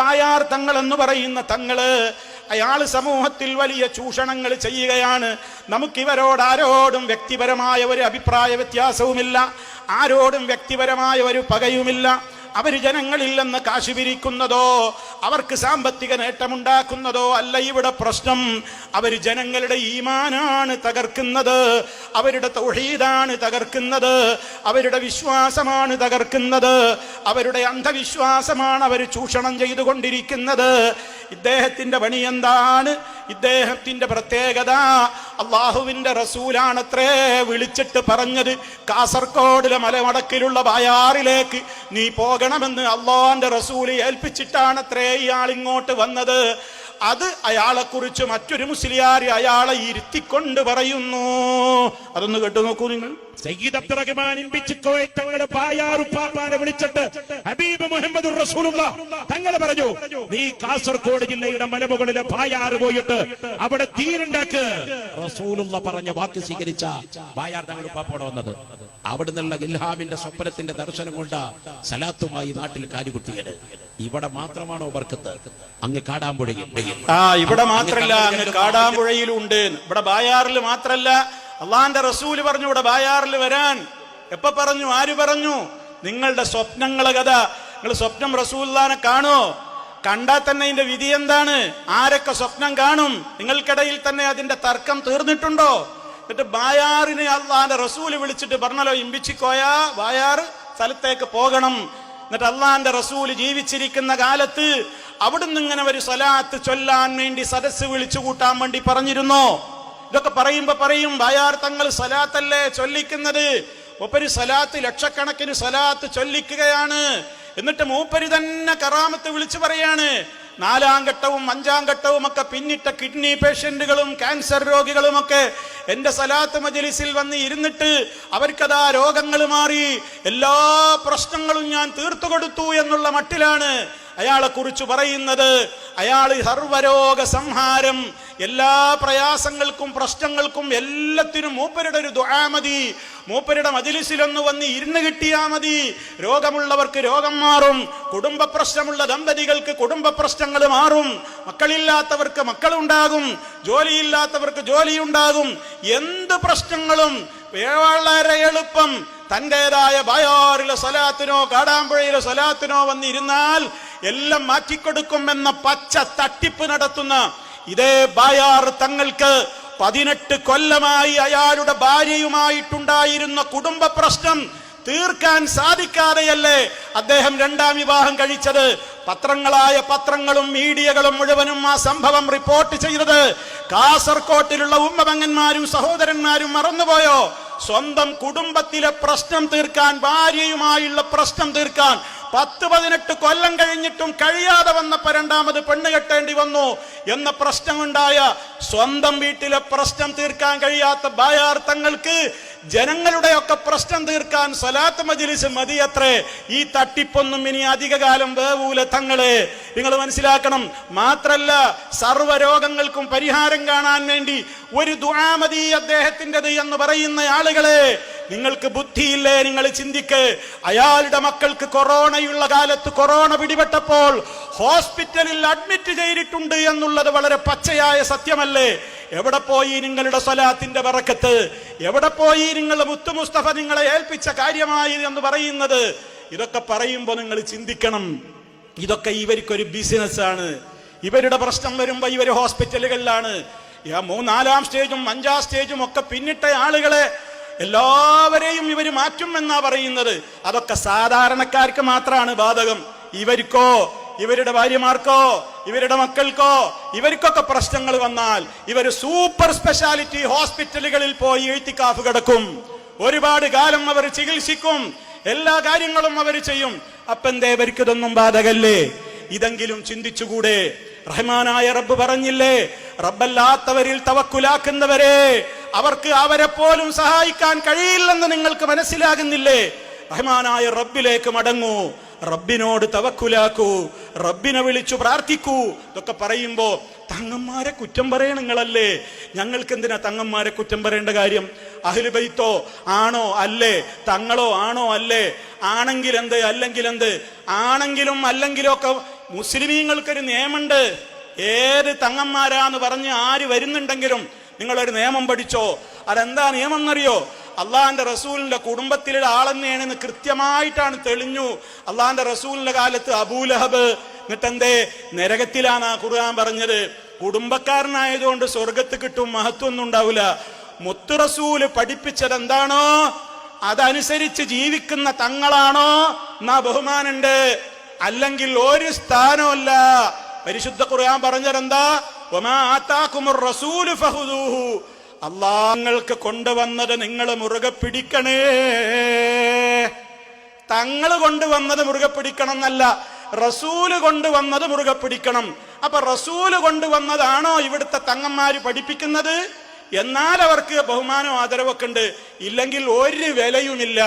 ബായാർ തങ്ങൾ എന്ന് പറയുന്ന തങ്ങൾ അയാൾ സമൂഹത്തിൽ വലിയ ചൂഷണങ്ങൾ ചെയ്യുകയാണ്. നമുക്കിവരോട് ആരോടും വ്യക്തിപരമായ ഒരു അഭിപ്രായ വ്യത്യാസവുമില്ല. ആരോടും വ്യക്തിപരമായ ഒരു പകയുമില്ല. അവർ ജനങ്ങളിൽ നിന്ന് അവർക്ക് സാമ്പത്തിക നേട്ടമുണ്ടാക്കുന്നതോ അല്ല ഇവിടെ പ്രശ്നം. അവർ ജനങ്ങളുടെ ഈമാനാണ് തകർക്കുന്നത് അവരുടെ തൊഴീതാണ് തകർക്കുന്നത് അവരുടെ വിശ്വാസമാണ് തകർക്കുന്നത് അവരുടെ അന്ധവിശ്വാസമാണ് അവർ ചൂഷണം ചെയ്തുകൊണ്ടിരിക്കുന്നത്. ഇദ്ദേഹത്തിന്റെ പണി എന്താണ്? ഇദ്ദേഹത്തിന്റെ പ്രത്യേകത അള്ളാഹുവിന്റെ റസൂലാണത്രേ വിളിച്ചിട്ട് പറഞ്ഞത്. കാസർഗോഡിലെ മലമടക്കിലുള്ള ബായാറിലേക്ക് നീ പോകണമെന്ന് അള്ളാന്റെ റസൂൽ ഏൽപ്പിച്ചിട്ടാണത്രേ ഇയാൾ ഇങ്ങോട്ട് വന്നത്. അത് അയാളെക്കുറിച്ച് മറ്റൊരു മുസ്ലിയാർ അയാളെ ഇരുത്തിക്കൊണ്ട് പറയുന്നു. അതൊന്ന് കേട്ടു നോക്കൂ നിങ്ങൾ. സയ്യിദ് അബ്ദുറഹ്മാൻ പായാറുപ്പാപ്പാനെ വിളിച്ചിട്ട് ഹബീബ് റസൂലുള്ള തങ്ങൾ പറഞ്ഞു നീ കാസർഗോഡ് ജില്ലയുടെ മലമുകളിലെ ഭായാർ പോയിട്ട് അവിടെ തീരുണ്ടാക്ക്. റസൂലുള്ള പറഞ്ഞ വാക്ക് സ്വീകരിച്ച പായാർ തങ്ങൾ ഉപ്പാപ്പോടെ വന്നത്. അവിടെ നിന്നുള്ള ഇൽഹാമിന്റെ സ്വപ്നത്തിന്റെ ദർശനം കൊണ്ട് സലാത്തുമായി നാട്ടിൽ കാലുകുട്ടിയത് ഇവിടെ മാത്രമാണോ ബർക്കത്ത്? അങ്ങ് കാടാമ്പുഴയിൽ ആ ഇവിടെ മാത്രല്ല അങ്ങ് കാടാമ്പുഴയിലും ഉണ്ട്. ഇവിടെ ബായാറിൽ മാത്രല്ല. അള്ളാന്റെ റസൂൽ പറഞ്ഞു ഇവിടെ ബായാറിൽ വരാൻ. എപ്പ പറഞ്ഞു? ആര് പറഞ്ഞു? നിങ്ങളുടെ സ്വപ്നങ്ങളെ കഥ നിങ്ങൾ സ്വപ്നം റസൂല്ലാനെ കാണോ? കണ്ടാൽ തന്നെ ഇതിന്റെ വിധി എന്താണ്? ആരൊക്കെ സ്വപ്നം കാണും? നിങ്ങൾക്കിടയിൽ തന്നെ അതിന്റെ തർക്കം തീർന്നിട്ടുണ്ടോ? എന്നിട്ട് ബായാറിനെ അള്ളാന്റെ റസൂൽ വിളിച്ചിട്ട് പറഞ്ഞല്ലോ ഇമ്പിച്ചിക്കോയാ ബായാർ സ്ഥലത്തേക്ക് പോകണം. എന്നിട്ട് അള്ളാന്റെ റസൂൽ ജീവിച്ചിരിക്കുന്ന കാലത്ത് അവിടുന്ന് ഇങ്ങനെ ഒരു സ്വലാത്ത് ചൊല്ലാൻ വേണ്ടി സദസ് വിളിച്ചു കൂട്ടാൻ വേണ്ടി പറഞ്ഞിരുന്നോ? ഇതൊക്കെ പറയുമ്പോ പറയും ബായാർ തങ്ങൾ സ്വലാത്തല്ലേ ചൊല്ലിക്കുന്നത്? ഒപ്പൊരു സ്വലാത്ത് ലക്ഷക്കണക്കിന് സ്വലാത്ത് ചൊല്ലിക്കുകയാണ്. എന്നിട്ട് മൂപ്പര് തന്നെ കറാമത്ത് വിളിച്ചു പറയാണ് നാലാം ഘട്ടവും അഞ്ചാം ഘട്ടവും ഒക്കെ പിന്നിട്ട കിഡ്നി പേഷ്യന്റുകളും ക്യാൻസർ രോഗികളും ഒക്കെ എന്റെ സലാത്ത് മജലിസിൽ വന്ന് ഇരുന്നിട്ട് അവർക്കതാ രോഗങ്ങൾ മാറി എല്ലാ പ്രശ്നങ്ങളും ഞാൻ തീർത്തു കൊടുത്തു എന്നുള്ള മട്ടിലാണ് അയാളെ കുറിച്ച് പറയുന്നത്. അയാൾ സർവരോഗ സംഹാരം എല്ലാ പ്രയാസങ്ങൾക്കും പ്രശ്നങ്ങൾക്കും എല്ലാത്തിനും മൂപ്പരുടെ ഒരു ദുആ മതി. മൂപ്പരുടെ മജിലിസിലൊന്ന് വന്ന് ഇരുന്ന് കിട്ടിയാ മതി. രോഗമുള്ളവർക്ക് രോഗം മാറും. കുടുംബ പ്രശ്നമുള്ള ദമ്പതികൾക്ക് കുടുംബ പ്രശ്നങ്ങൾ മാറും. മക്കളില്ലാത്തവർക്ക് മക്കളുണ്ടാകും. ജോലിയില്ലാത്തവർക്ക് ജോലി ഉണ്ടാകും എന്ത് പ്രശ്നങ്ങളും? വളരെ എളുപ്പം. തന്റെതായ ബയോറിലെ സ്വലാത്തിനോ കാടാമ്പുഴയിലെ സ്വലാത്തിനോ വന്നിരുന്നാൽ എല്ലാം മാറ്റിക്കൊടുക്കുമെന്ന പച്ച തട്ടിപ്പ് നടത്തുന്ന ഇതേ ബായാർ തങ്ങൾക്ക് പതിനെട്ട് കൊല്ലമായി അയാളുടെ ഭാര്യയുമായിട്ടുണ്ടായിരുന്ന കുടുംബ പ്രശ്നം തീർക്കാൻ സാധിക്കാതെയല്ലേ അദ്ദേഹം രണ്ടാം വിവാഹം കഴിച്ചത്? പത്രങ്ങളായ പത്രങ്ങളും മീഡിയകളും മുഴുവനും ആ സംഭവം റിപ്പോർട്ട് ചെയ്തത് കാസർകോട്ടിലുള്ള ഉമ്മമങ്ങന്മാരും സഹോദരന്മാരും മറന്നുപോയോ? സ്വന്തം കുടുംബത്തിലെ പ്രശ്നം തീർക്കാൻ ഭാര്യയുമായുള്ള പ്രശ്നം തീർക്കാൻ പത്ത് പതിനെട്ട് കൊല്ലം കഴിഞ്ഞിട്ടും കഴിയാതെ വന്നപ്പോ രണ്ടാമത് പെണ്ണ് കെട്ടേണ്ടി വന്നു എന്ന പ്രശ്നമുണ്ടായ സ്വന്തം വീട്ടിലെ പ്രശ്നം തീർക്കാൻ കഴിയാത്ത ബായാർത്ഥങ്ങൾക്ക് ജനങ്ങളുടെയൊക്കെ പ്രശ്നം തീർക്കാൻ സ്വലാത്ത് മജിലിസ് മതിയത്രേ. ഈ തട്ടിപ്പൊന്നും ഇനി അധികകാലം വേവൂല തങ്ങളെ. നിങ്ങൾ മനസ്സിലാക്കണം മാത്രല്ല സർവരോഗങ്ങൾക്കും പരിഹാരം കാണാൻ വേണ്ടി ഒരു ദുആമതി അദ്ദേഹത്തിന്റെത് എന്ന് പറയുന്ന ആളുകളെ. നിങ്ങൾക്ക് ബുദ്ധിയില്ലേ? നിങ്ങൾ ചിന്തിക്ക്. അയാളുടെ മക്കൾക്ക് കൊറോണയുള്ള കാലത്ത് കൊറോണ പിടിപെട്ടപ്പോൾ ഹോസ്പിറ്റലിൽ അഡ്മിറ്റ് ചെയ്തിട്ടുണ്ട് എന്നുള്ളത് വളരെ പച്ചയായ സത്യമല്ലേ? എവിടെ പോയി നിങ്ങളുടെ സ്വലാത്തിന്റെ വിറക്കത്ത്? എവിടെ പോയി നിങ്ങൾ മുത്തു മുസ്തഫ നിങ്ങളെ ഏൽപ്പിച്ച കാര്യമായി എന്ന് പറയുന്നത്? ഇതൊക്കെ പറയുമ്പോൾ നിങ്ങൾ ചിന്തിക്കണം. ഇതൊക്കെ ഇവർക്കൊരു ബിസിനസ് ആണ് ഇവരുടെ പ്രശ്നം വരുമ്പോൾ ഇവർ ഹോസ്പിറ്റലുകളിലാണ്. മൂന്നാലാം സ്റ്റേജും അഞ്ചാം സ്റ്റേജും ഒക്കെ പിന്നിട്ട ആളുകളെ എല്ലാവരെയും ഇവർ മാറ്റും എന്നാ പറയുന്നത്. അതൊക്കെ സാധാരണക്കാർക്ക് മാത്രമാണ് ബാധകം. ഇവർക്കോ ഇവരുടെ ഭാര്യമാർക്കോ ഇവരുടെ മക്കൾക്കോ ഇവർക്കൊക്കെ പ്രശ്നങ്ങൾ വന്നാൽ ഇവർ സൂപ്പർ സ്പെഷ്യാലിറ്റി ഹോസ്പിറ്റലുകളിൽ പോയി എഴുത്തിക്കാഫ് കിടക്കും. ഒരുപാട് കാലം അവർ ചികിത്സിക്കും. എല്ലാ കാര്യങ്ങളും അവർ ചെയ്യും. അപ്പന്തേ ഇവർക്ക് ഇതൊന്നും ബാധകല്ലേ? ഇതെങ്കിലും ചിന്തിച്ചുകൂടെ? റഹ്മാനായ റബ്ബ് പറഞ്ഞില്ലേ? റബ്ബല്ലാത്തവരിൽ തവക്കുലാക്കുന്നവരെ അവർക്ക് അവരെ പോലും സഹായിക്കാൻ കഴിയില്ലെന്ന് നിങ്ങൾക്ക് മനസ്സിലാകുന്നില്ലേ? റഹ്മാനായ റബ്ബിലേക്ക് മടങ്ങൂ. റബ്ബിനോട് തവക്കുലാക്കൂ. റബ്ബിനെ വിളിച്ചു പ്രാർത്ഥിക്കൂ. ഇതൊക്കെ പറയുമ്പോ തങ്ങന്മാരെ കുറ്റം പറയണ നിങ്ങളല്ലേ? ഞങ്ങൾക്ക് എന്തിനാ തങ്ങന്മാരെ കുറ്റം പറയേണ്ട കാര്യം? അഹ്ലുബൈത്തോ ആണോ അല്ലേ? തങ്ങളോ ആണോ അല്ലേ? ആണെങ്കിൽ എന്ത് അല്ലെങ്കിൽ എന്ത്? ആണെങ്കിലും അല്ലെങ്കിലും ഒക്കെ മുസ്ലിമീങ്ങൾക്കൊരു നിയമമുണ്ട് ഏത് തങ്ങന്മാരാന്ന് പറഞ്ഞ് ആര് വരുന്നുണ്ടെങ്കിലും നിങ്ങളൊരു നിയമം പഠിച്ചോ? അതെന്താ നിയമം എന്നറിയോ അള്ളാഹാന്റെ റസൂലിന്റെ കുടുംബത്തിലെ ആളെന്നെയാണെന്ന് കൃത്യമായിട്ടാണ് തെളിഞ്ഞു. അള്ളാഹാന്റെ റസൂലിന്റെ കാലത്ത് അബൂലഹബ് എന്നിട്ടെന്തേ? നരകത്തിലാണ് ആ ഖുർആൻ പറഞ്ഞത്. കുടുംബക്കാരനായതുകൊണ്ട് സ്വർഗത്ത് കിട്ടും മഹത്വം ഒന്നും ഉണ്ടാവില്ല. മുത്തു റസൂൽ പഠിപ്പിച്ചത് എന്താണോ അതനുസരിച്ച് ജീവിക്കുന്ന തങ്ങളാണോ? എന്നാ ബഹുമാനുണ്ട്. അല്ലെങ്കിൽ ഒരു സ്ഥാനമല്ല പരിശുദ്ധ ഖുർആൻ പറഞ്ഞതെന്താ? അള്ളാഹങ്ങൾക്ക് കൊണ്ടുവന്നത് നിങ്ങൾ മുറുകെ പിടിക്കണേ. തങ്ങൾ കൊണ്ടുവന്നത് മുറുകെ പിടിക്കണം എന്നല്ല റസൂൽ കൊണ്ടുവന്നത് മുറുകെ പിടിക്കണം. അപ്പൊ റസൂൽ കൊണ്ടുവന്നതാണോ ഇവിടുത്തെ തങ്ങന്മാര് പഠിപ്പിക്കുന്നത്? എന്നാൽ അവർക്ക് ബഹുമാനവും ആദരവൊക്കെ ഉണ്ട്. ഇല്ലെങ്കിൽ ഒരു വിലയുമില്ല.